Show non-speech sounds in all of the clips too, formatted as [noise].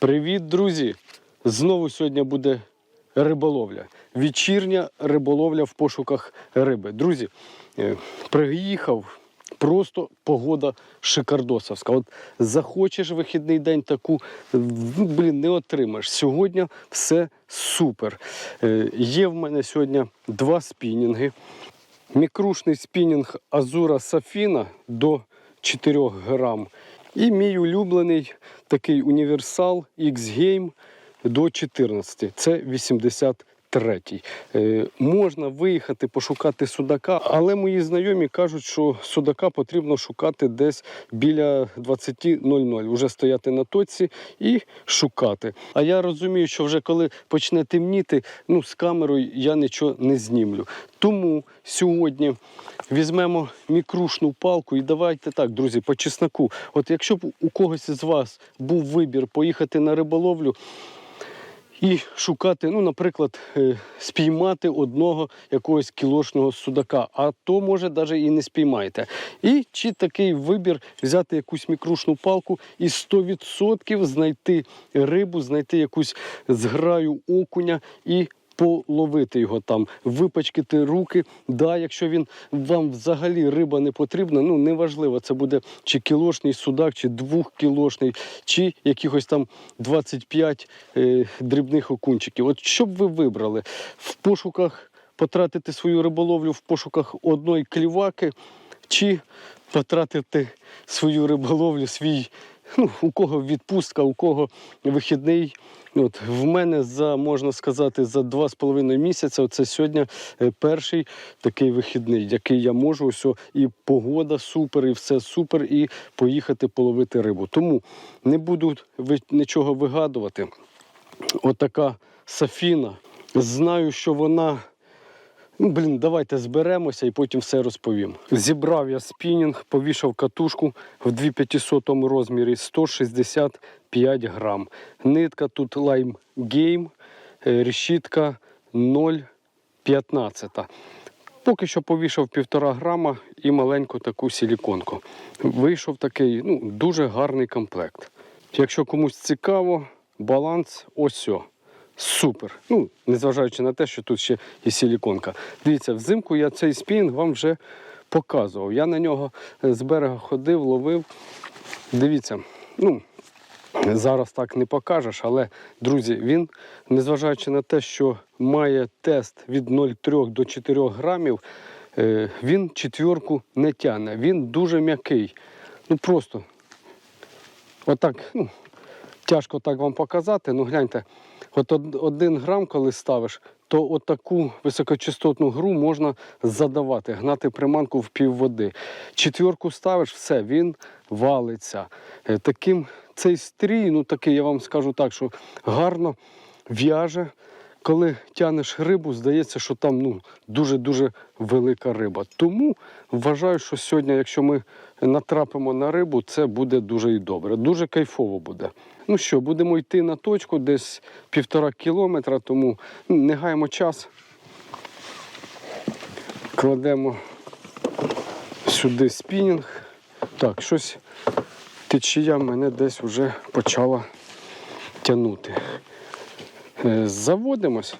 Привіт, друзі! Знову сьогодні буде риболовля. Вечірня риболовля в пошуках риби. Друзі, е, приїхав. Просто погода шикардосовська. От захочеш вихідний день таку, ну, блін, не отримаєш. Сьогодні все супер. Е, Є в мене сьогодні два спінінги. Мікрушний спінінг Азура Сафіна до 4 грам. І мій улюблений такий універсал X-Game до 14. Це 83. Е, можна виїхати пошукати судака, але мої знайомі кажуть, що судака потрібно шукати десь біля 20.00. Уже стояти на точці і шукати. А я розумію, що вже коли почне темніти, ну з камерою я нічого не знімлю. Тому сьогодні візьмемо мікрушну палку і давайте так, друзі, по чесноку. От якщо б у когось із вас був вибір поїхати на риболовлю. І шукати, ну, наприклад, е, спіймати одного якогось кілошного судака, а то, може, навіть і не спіймаєте. І чи такий вибір взяти якусь мікрушну палку і 100% знайти рибу, знайти якусь зграю окуня і половити його там, випачкати руки. Да, якщо він вам взагалі риба не потрібна, ну неважливо, це буде чи кілошний судак, чи двохкілошний, чи якихось там 25 е, дрібних окунчиків. От що б ви вибрали в пошуках потратити свою риболовлю в пошуках одної кліваки, чи потратити свою риболовлю, свій, ну, у кого відпустка, у кого вихідний. От, в мене за, можна сказати, за два з половиною місяця, оце сьогодні е, перший такий вихідний, який я можу, ось, і погода супер, і все супер, і поїхати половити рибу. Тому не буду нічого вигадувати. Отака Сафіна. Знаю, що вона. Ну, блін, давайте зберемося і потім все розповім. Зібрав я спінінг, повішав катушку в 2500 розмірі 165 грам. Нитка тут Lime Game, е, решітка 0,15. Поки що повішав півтора грама і маленьку таку силіконку. Вийшов такий ну, дуже гарний комплект. Якщо комусь цікаво, баланс ось о. Супер. Ну, незважаючи на те, що тут ще і силіконка. Дивіться, взимку я цей спінінг вам вже показував. Я на нього е, з берега ходив, ловив. Дивіться, ну, зараз так не покажеш, але, друзі, він, незважаючи на те, що має тест від 0,3 до 4 грамів, е, він четвірку не тягне. Він дуже м'який. Ну просто отак, ну, тяжко так вам показати. Ну гляньте, от один грам, коли ставиш, то от таку високочастотну гру можна задавати, гнати приманку в пів води. Четвірку ставиш, все, він валиться. Е, Таким цей стрій, ну такий, я вам скажу так, що гарно в'яже. Коли тянеш рибу, здається, що там ну, дуже-дуже велика риба. Тому вважаю, що сьогодні, якщо ми натрапимо на рибу, це буде дуже і добре. Дуже кайфово буде. Ну що, будемо йти на точку десь півтора кілометра, тому не гаємо час. Кладемо сюди спінінг. Так, щось течія мене десь вже почала тягнути. Е, Заводимось.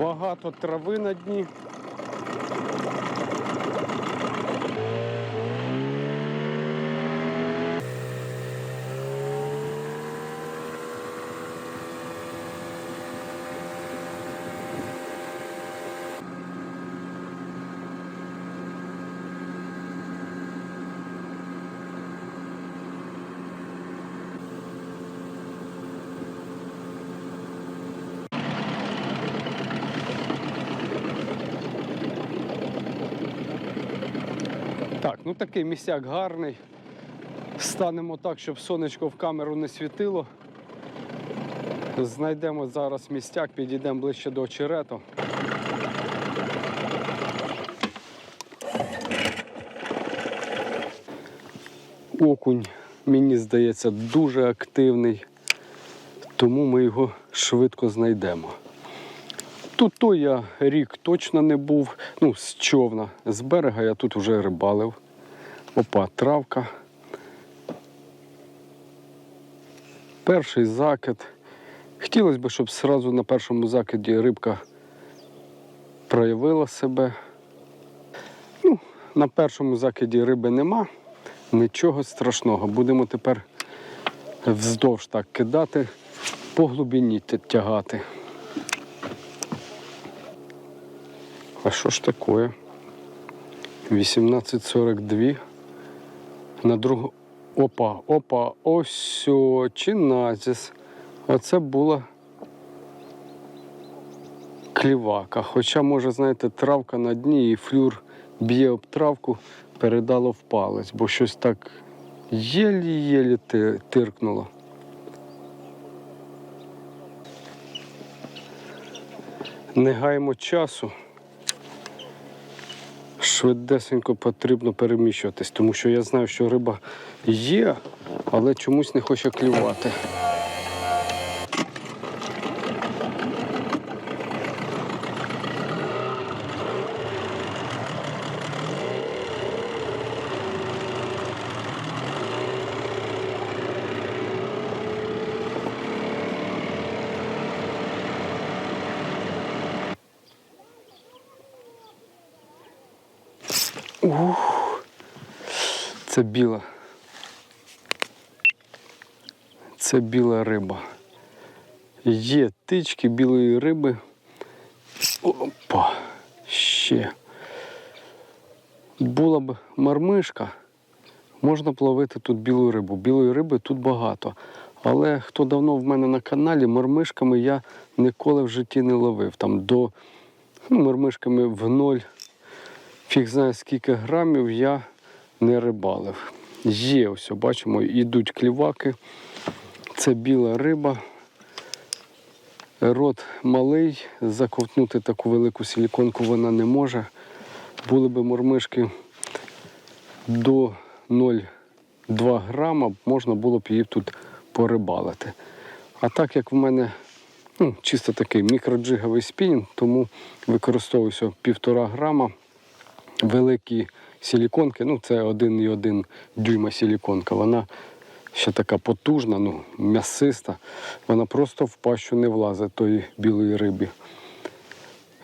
Багато трави на дні. Так, ну такий місяк гарний. Станемо так, щоб сонечко в камеру не світило. Знайдемо зараз містяк, підійдемо ближче до очерету. Окунь, мені здається, дуже активний, тому ми його швидко знайдемо. Тут то я рік точно не був. Ну, з човна. З берега я тут вже рибалив. Опа, травка. Перший закид. Хотілося б, щоб одразу на першому закиді рибка проявила себе. Ну, на першому закиді риби нема. Нічого страшного. Будемо тепер вздовж так кидати, по глибині тягати. А що ж таке? 18.42. На другу. Опа, опа, ось чиназіс. Оце була клівака. Хоча, може, знаєте, травка на дні і флюр б'є об травку, передало в палець, бо щось так єлі-єлі тиркнуло. Не гаємо часу. Швидесенько потрібно переміщуватись, тому що я знаю, що риба є, але чомусь не хоче клювати. Це біла. Це біла риба. Є тички білої риби. Опа, ще. Була б мармишка, можна б ловити тут білу рибу. Білої риби тут багато. Але хто давно в мене на каналі, мармишками я ніколи в житті не ловив. Там до ну, мармишками в ноль, фіг знає скільки грамів я не рибалив. Є, ось бачимо, йдуть кліваки. Це біла риба. Рот малий, заковтнути таку велику силіконку вона не може. Були б мормишки до 0,2 грама, можна було б її тут порибалити. А так як в мене ну, чисто такий мікроджиговий спінінг, тому використовуюся півтора грама великі силіконки, ну це 1,1 дюйма силіконка. Вона ще така потужна, ну, м'ясиста. Вона просто в пащу не влазить тої білої риби.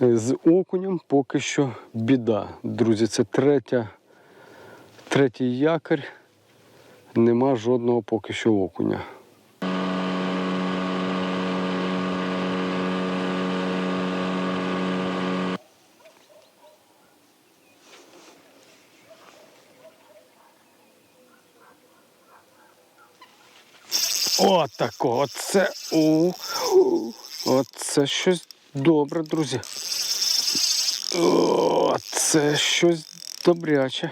Е, З окунем поки що біда. Друзі, це третя, третій якорь. Нема жодного поки що окуня. От оце. У, у, оце щось добре, друзі. О, це щось добряче.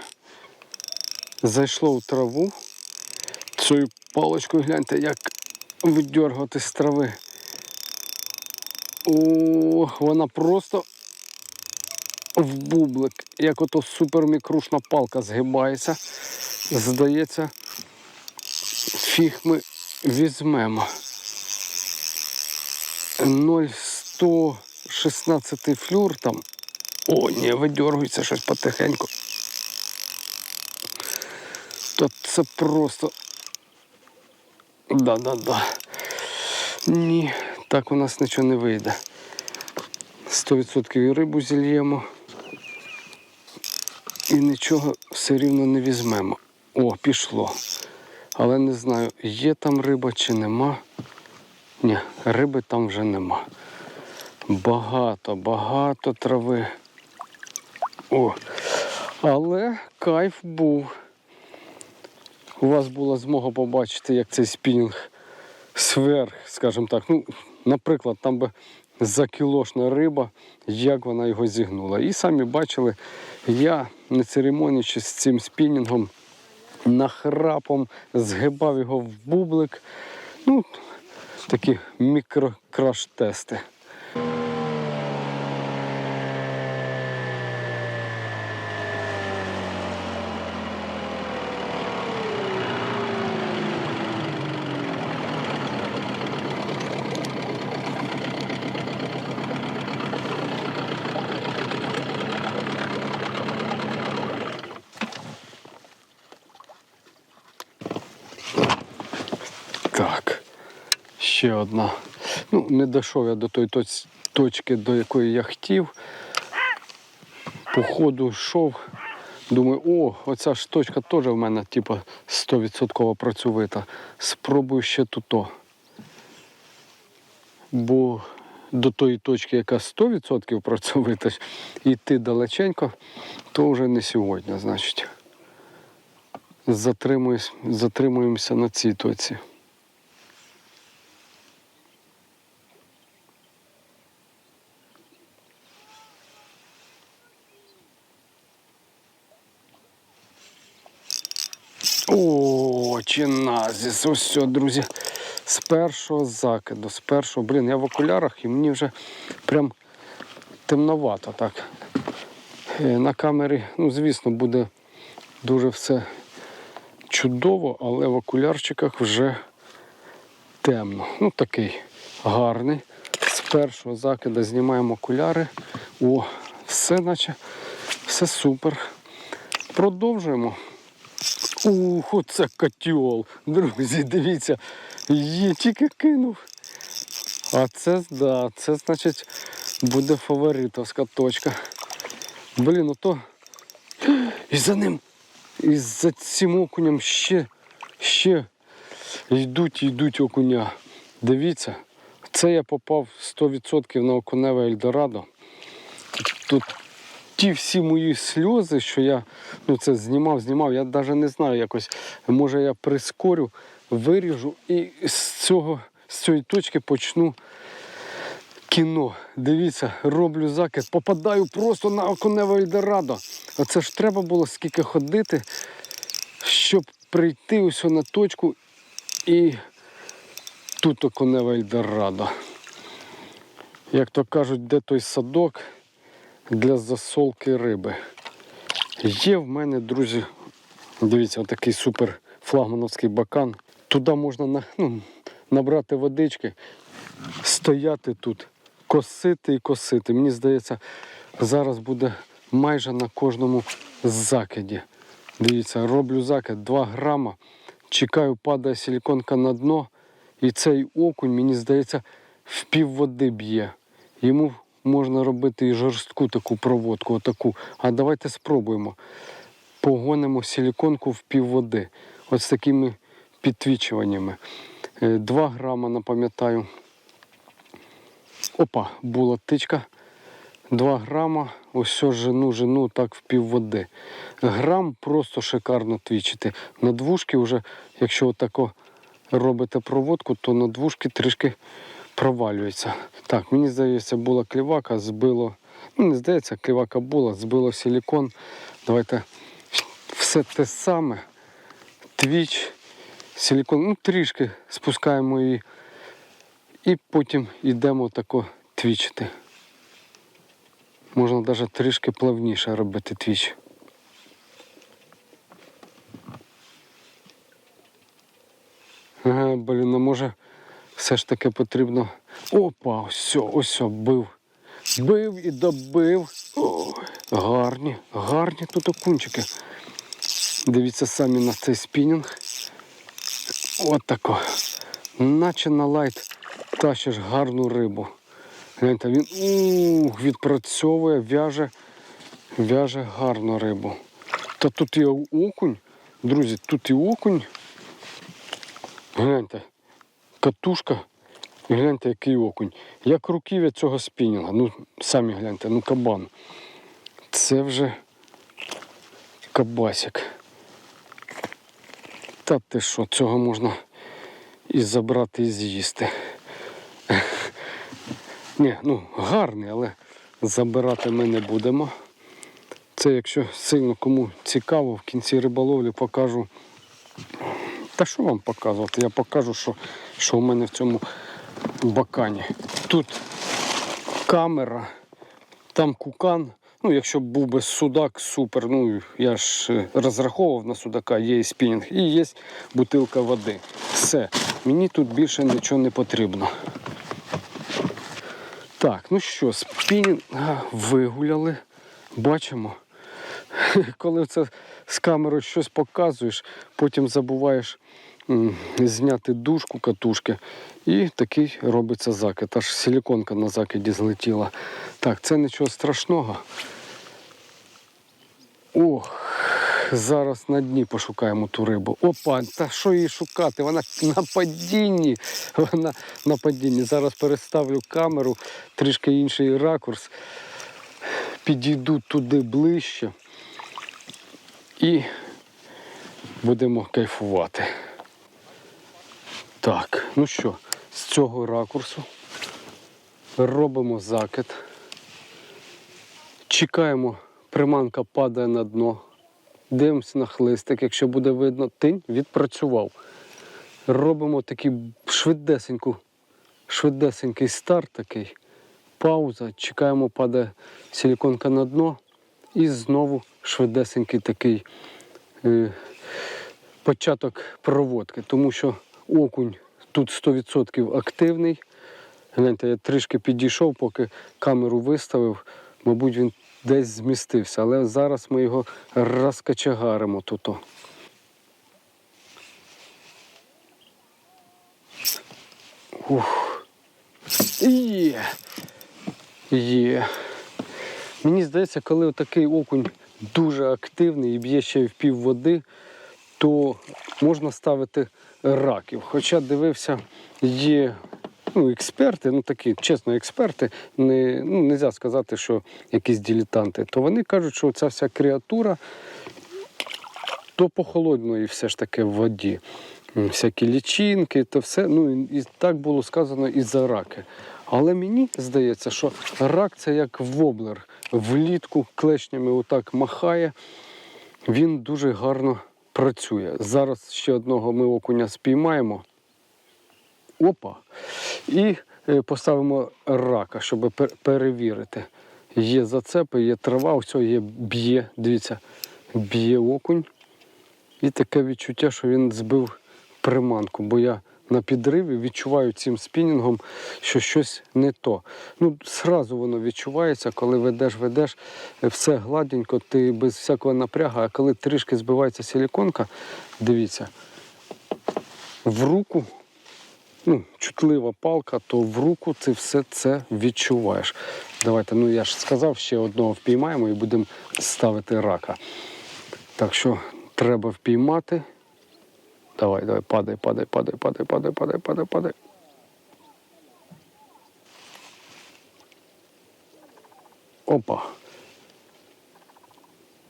Зайшло в траву. Цією паличкою гляньте, як видергувати з трави. О, вона просто в бублик, як ото супермікрушна палка згибається. Здається, фіг ми візьмемо. 0,116 флюр там. О, ні, видергується щось потихеньку. Та це просто. Да-да-да. Ні, так у нас нічого не вийде. 100% і рибу зільємо. І нічого все рівно не візьмемо. О, пішло. Але не знаю, є там риба чи нема. Ні, риби там вже нема. Багато, багато трави. О, але кайф був. У вас була змога побачити, як цей спінінг сверх, скажімо так. Ну, наприклад, там би закілошна риба, як вона його зігнула. І самі бачили, я не церемонячись з цим спінінгом, нахрапом згибав його в бублик. Ну, такі мікрокраш-тести. Ще одна. Ну, не дійшов я до тої точ- точки, до якої я хотів. По ходу йшов. Думаю, о, оця ж точка теж в мене, типу, 100% працьовита. Спробую ще тут. Бо до тої точки, яка 100% працьовита, йти далеченько, то вже не сьогодні, значить. Затримуємося на цій точці. О, чиназіс, ось все, друзі. З першого закиду, з першого, блін, я в окулярах і мені вже прям темновато так. Е, На камері, ну, звісно, буде дуже все чудово, але в окулярчиках вже темно. Ну, такий гарний. З першого закиду знімаємо окуляри. О, все наче, все супер. Продовжуємо. Ух, оце котел. Друзі, дивіться, її тільки кинув. А це, да, це значить буде фаворитовська точка. Блін, ото. І за ним, і за цим окунем ще, ще йдуть, йдуть окуня. Дивіться, це я попав 100% на окуневе Ельдорадо. Тут ті всі мої сльози, що я ну, це знімав, знімав, я навіть не знаю якось. Може я прискорю, виріжу і з цього, з цієї точки почну кіно. Дивіться, роблю закид, попадаю просто на оконеве Ельдорадо. А це ж треба було скільки ходити, щоб прийти ось на точку і тут оконеве Ельдорадо. Як то кажуть, де той садок для засолки риби. Є в мене, друзі, дивіться, такий супер флагмановський бакан. Туди можна на, ну, набрати водички, стояти тут, косити і косити. Мені здається, зараз буде майже на кожному закиді. Дивіться, роблю закид 2 грама, чекаю, падає силіконка на дно, і цей окунь, мені здається, в пів води б'є. Йому можна робити і жорстку таку проводку, отаку. А давайте спробуємо. Погонимо силіконку в пів води. Ось з такими підтвічуваннями. 2 грама, напам'ятаю. Опа, була тичка. 2 грама, ось все жену, жену так в пів води. Грам просто шикарно твічити. На двушки вже, якщо отако робите проводку, то на двушки трішки провалюється. Так, мені здається, була клівака, збило. Ну, не здається, клівака була, збило силікон. Давайте все те саме. Твіч, силікон, ну трішки спускаємо її. І потім йдемо тако твічити. Можна навіть трішки плавніше робити твіч. Ага, блін, а може все ж таки потрібно. Опа, ось, ось, бив. Бив і добив. Ой, гарні, гарні тут окунчики. Дивіться самі на цей спінінг. От тако. Наче на лайт тащиш гарну рибу. Гляньте, він ух, відпрацьовує, в'яже, в'яже гарну рибу. Та тут і окунь, друзі, тут і окунь. Гляньте, катушка, і гляньте, який окунь. Як руків'я цього спінінга. Ну, самі гляньте, ну кабан. Це вже кабасик. Та ти що, цього можна і забрати, і з'їсти. Ні, ну гарний, але забирати ми не будемо. Це якщо сильно кому цікаво, в кінці риболовлі покажу. Та що вам показувати? Я покажу, що, що у мене в цьому бакані. Тут камера, там кукан. Ну, якщо б був би судак, супер. Ну, я ж е, розраховував на судака, є і спінінг, і є бутилка води. Все. Мені тут більше нічого не потрібно. Так, ну що, спінінг вигуляли. Бачимо. [laughs] Коли це з камерою щось показуєш, потім забуваєш зняти дужку катушки. І такий робиться закид. Аж силіконка на закиді злетіла. Так, це нічого страшного. Ох, зараз на дні пошукаємо ту рибу. Опа, та що її шукати? Вона на падінні. Вона на падінні. Зараз переставлю камеру, трішки інший ракурс. Підійду туди ближче і будемо кайфувати. Так, ну що, з цього ракурсу робимо закид. Чекаємо, приманка падає на дно. Дивимося на хлистик, якщо буде видно, тинь відпрацював. Робимо такий швидесеньку, швидесенький старт такий. Пауза, чекаємо, падає силіконка на дно. І знову швидесенький такий е, початок проводки, тому що окунь тут 100% активний. Гляньте, я трішки підійшов, поки камеру виставив. Мабуть, він десь змістився, але зараз ми його розкачагаримо тут. Ух. Є. Є. Мені здається, коли такий окунь дуже активний і б'є ще й в пів води, то можна ставити раків. Хоча дивився, є ну, експерти, ну такі, чесно, експерти, не ну, можна сказати, що якісь дилетанти, то вони кажуть, що ця вся креатура то похолодної все ж таки в воді. Всякі лічинки, то все. Ну і так було сказано і за раки. Але мені здається, що рак це як воблер. Влітку клешнями отак махає, він дуже гарно працює. Зараз ще одного ми окуня спіймаємо. Опа. І е, поставимо рака, щоб перевірити. Є зацепи, є трава, ось є б'є. Дивіться, б'є окунь. І таке відчуття, що він збив приманку, бо я на підриві відчуваю цим спінінгом, що щось не то. Ну, зразу воно відчувається, коли ведеш, ведеш, все гладенько, ти без всякого напрягу, а коли трішки збивається силіконка, дивіться, в руку, ну, чутлива палка, то в руку ти все це відчуваєш. Давайте, ну я ж сказав, ще одного впіймаємо і будемо ставити рака. Так що треба впіймати. Давай, давай, падай, падай, падай, падай, падай, падай, падай, падай. Опа.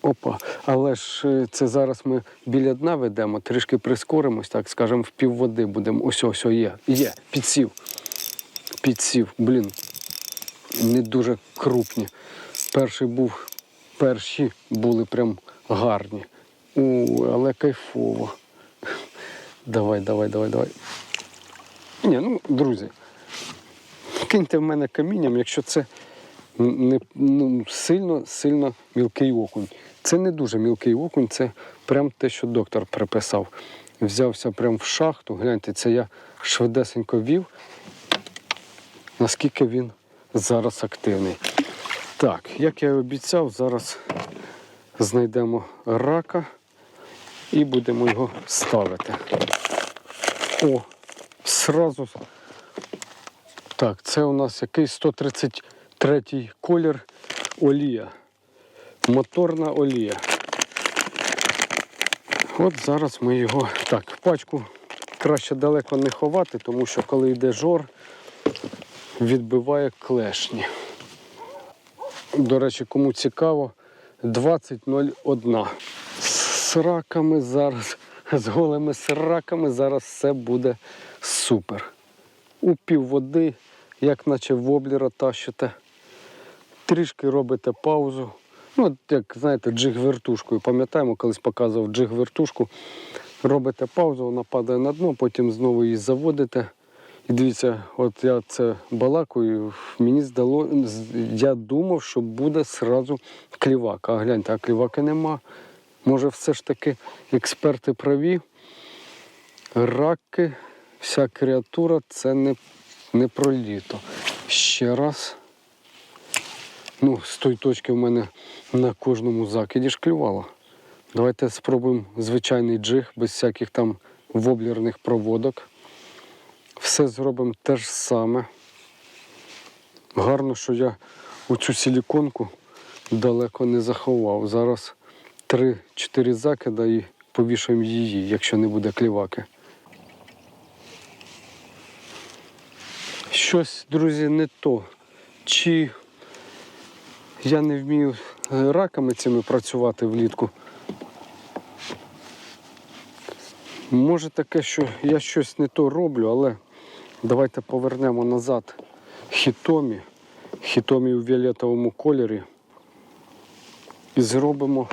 Опа. Але ж е, це зараз ми біля дна ведемо, трішки прискоримось, так скажемо, в півводи будемо. Ось, ось, ось, є. Є, підсів. Підсів. Блін. Не дуже крупні. Перший був, перші були прям гарні. У, але кайфово. Давай, давай, давай, давай. Ні, ну, друзі, киньте в мене камінням, якщо це не, ну, сильно, сильно мілкий окунь. Це не дуже мілкий окунь, це прям те, що доктор приписав. Взявся прям в шахту. Гляньте, це я швидесенько вів, наскільки він зараз активний. Так, як я і обіцяв, зараз знайдемо рака і будемо його ставити. О, сразу. Так, це у нас який 133 колір олія. Моторна олія. От зараз ми його. Так, пачку краще далеко не ховати, тому що коли йде жор, відбиває клешні. До речі, кому цікаво, 20.01. З зараз, з голими сраками зараз все буде супер. У півводи, як наче воблера тащите. Трішки робите паузу. Ну, як знаєте, джиг-вертушкою. Пам'ятаємо, колись показував джиг-вертушку. Робите паузу, вона падає на дно, потім знову її заводите. І дивіться, от я це балакаю, мені здало, я думав, що буде сразу клівак. А гляньте, а кліваки нема. Може, все ж таки експерти праві. Раки, вся креатура це не, не про літо. Ще раз. Ну, з тої точки в мене на кожному закиді ж клювало. Давайте спробуємо звичайний джиг, без всяких там воблерних проводок. Все зробимо те ж саме. Гарно, що я оцю силіконку далеко не заховав. Зараз 3-4 закида і повішаємо її, якщо не буде кліваки. Щось, друзі, не то. Чи я не вмію е, раками цими працювати влітку. Може таке, що я щось не то роблю, але давайте повернемо назад хітомі. Хітомі у фіолетовому кольорі. І зробимо,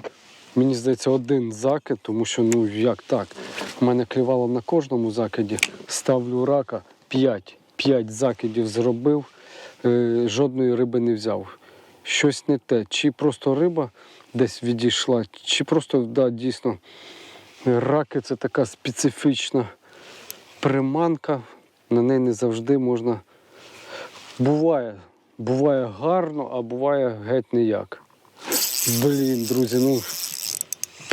мені здається, один закид, тому що ну як так. У мене клівало на кожному закиді. Ставлю рака 5. 5 закидів зробив, е, жодної риби не взяв. Щось не те. Чи просто риба десь відійшла, чи просто да, дійсно раки це така специфічна приманка. На неї не завжди можна. Буває, буває гарно, а буває геть ніяк. Блін, друзі, ну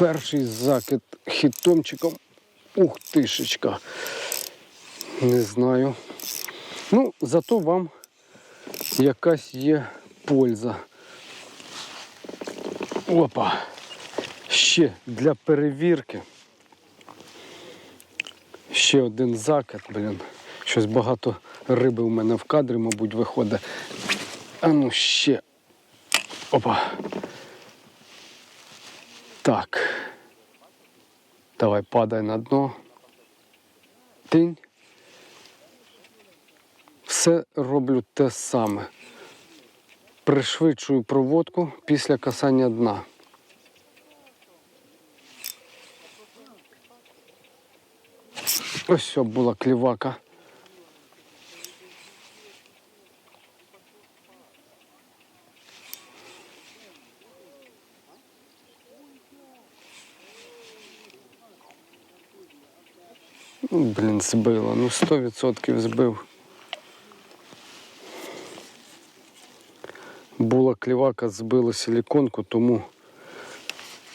перший закид хітомчиком. Ух тишечка. Не знаю. Ну, зато вам якась є польза. Опа. Ще для перевірки. Ще один закид, блін. Щось багато риби у мене в кадрі, мабуть, виходить. А ну ще. Опа. Так. Давай падай на дно. Тинь. Все роблю те саме. Пришвидшую проводку після касання дна. Ось що була клівака. Блін, збило. Ну, 100% збив. Була клівака, збило силіконку, тому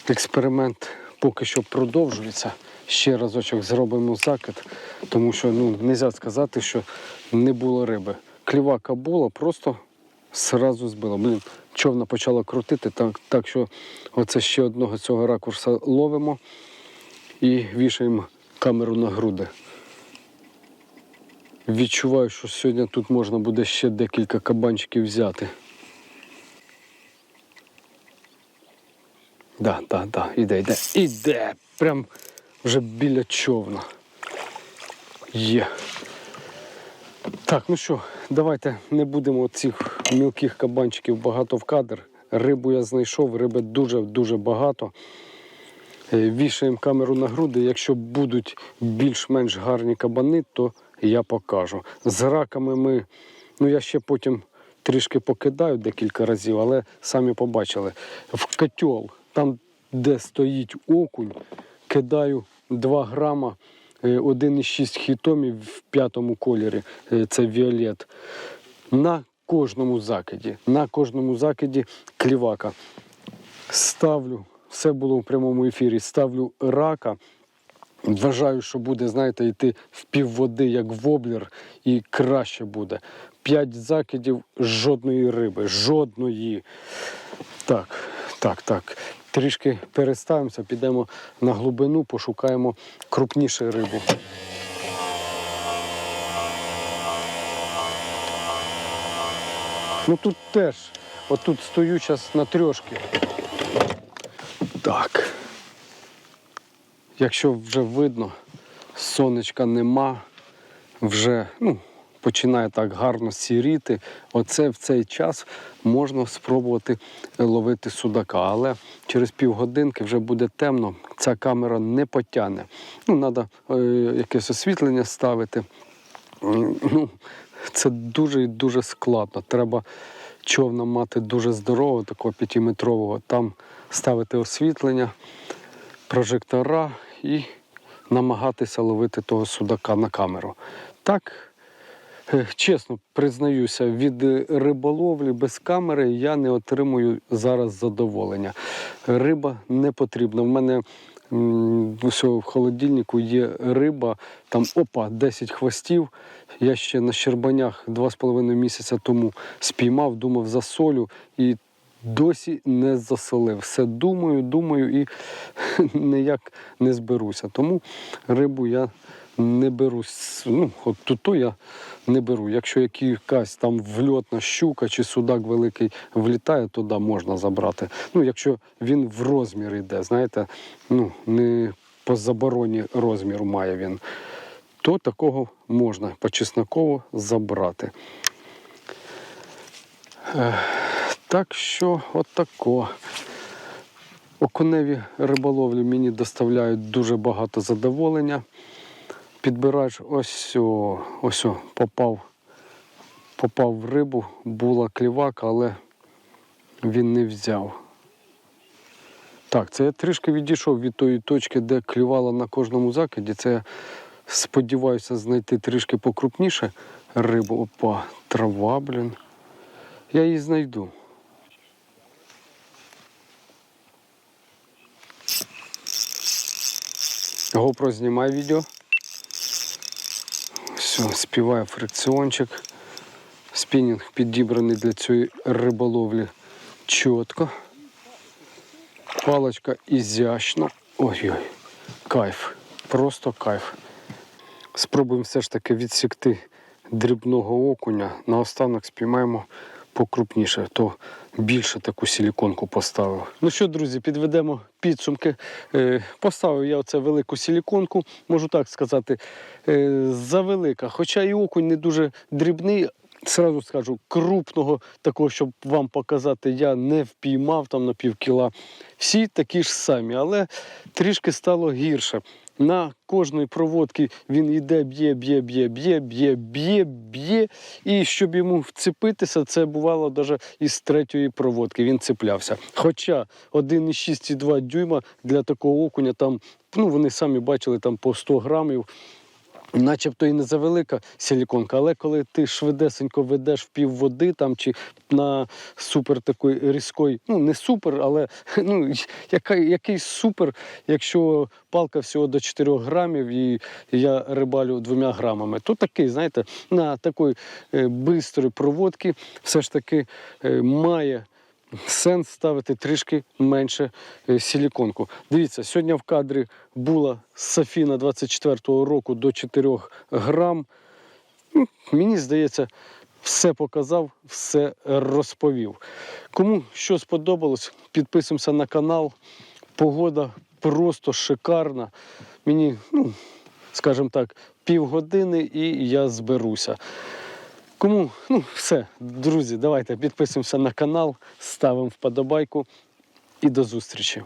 експеримент поки що продовжується. Ще разочок зробимо закид, тому що ну, не можна сказати, що не було риби. Клівака була, просто зразу збило. Блін, човна почала крутити, так, так що оце ще одного цього ракурса ловимо і вішаємо камеру на груди. Відчуваю, що сьогодні тут можна буде ще декілька кабанчиків взяти. Да, да, да, іде, іде, іде. Прям вже біля човна. Є. Так, ну що, давайте не будемо цих мілких кабанчиків багато в кадр. Рибу я знайшов, риби дуже-дуже багато. Е, Вішаємо камеру на груди. Якщо будуть більш-менш гарні кабани, то я покажу. З раками ми, ну я ще потім трішки покидаю декілька разів, але самі побачили. В котел, там, де стоїть окунь, кидаю 2 грама, е, 1,6 хітомів в п'ятому кольорі, е, це Віолет. На кожному закиді, на кожному закиді клівака. Ставлю, все було в прямому ефірі, ставлю рака. Вважаю, що буде, знаєте, йти в півводи, як воблер, і краще буде. П'ять закидів, жодної риби, жодної. Так, так, так. Трішки переставимося, підемо на глибину, пошукаємо крупнішу рибу. Ну тут теж, отут стою зараз на трьошки. Так. Якщо вже видно, сонечка нема, вже ну, починає так гарно сіріти. Оце в цей час можна спробувати ловити судака. Але через півгодинки вже буде темно, ця камера не потягне. Ну, треба е, якесь освітлення ставити. Ну, це дуже і дуже складно. Треба човна мати дуже здорового, такого п'ятиметрового. Там ставити освітлення, прожектора і намагатися ловити того судака на камеру. Так, е, чесно признаюся, від риболовлі без камери я не отримую зараз задоволення. Риба не потрібна. В мене в холодильнику є риба, там опа, 10 хвостів. Я ще на Щербанях 2,5 місяця тому спіймав, думав засолю і досі не засолив. Все думаю, думаю і [laughs] ніяк не зберуся. Тому рибу я не беру. Ну, от тут я не беру. Якщо якась там вльотна щука чи судак великий влітає, то да, можна забрати. Ну, якщо він в розмір йде, знаєте, ну, не по забороні розміру має він, то такого можна почесноково забрати. Так що отако. Окуневі риболовлі мені доставляють дуже багато задоволення. Підбирач ось о, ось о, попав, попав в рибу, була клівака, але він не взяв. Так, це я трішки відійшов від тої точки, де клювала на кожному закиді. Це я сподіваюся знайти трішки покрупніше рибу. Опа, трава, блін. Я її знайду. GoPro знімай відео. Все, співає фрикціончик. Спінінг підібраний для цієї риболовлі чітко. Палочка ізящна. Ой-ой, кайф. Просто кайф. Спробуємо все ж таки відсікти дрібного окуня. Наостанок спіймаємо покрупніше, то більше таку силіконку поставив. Ну що, друзі, підведемо підсумки. Е, Поставив я оце велику силіконку, можу так сказати, е, завелика. Хоча і окунь не дуже дрібний. Сразу скажу, крупного такого, щоб вам показати, я не впіймав там на пів кіла. Всі такі ж самі, але трішки стало гірше. На кожної проводки він йде, б'є, б'є, б'є, б'є, б'є, б'є, б'є. І щоб йому вцепитися, це бувало навіть із третьої проводки. Він цеплявся. Хоча 1,6,2 дюйма для такого окуня там, ну вони самі бачили там по 100 грамів. Начебто і не завелика силіконка, але коли ти швидесенько ведеш в пів води там чи на супер такої різкої, ну не супер, але [laughs] ну яка, який супер, якщо палка всього до 4 грамів і я рибалю двома грамами, то такий, знаєте, на такої е, бистрої проводки все ж таки е, має сенс ставити трішки менше е, силіконку. Дивіться, сьогодні в кадрі була Софіна 24-го року до 4 грам. Ну, Мені здається, все показав, все розповів. Кому що сподобалось, підписуємося на канал. Погода просто шикарна. Мені, ну, скажімо так, півгодини і я зберуся. Кому ну все, друзі, давайте підписуємося на канал, ставимо вподобайку і до зустрічі.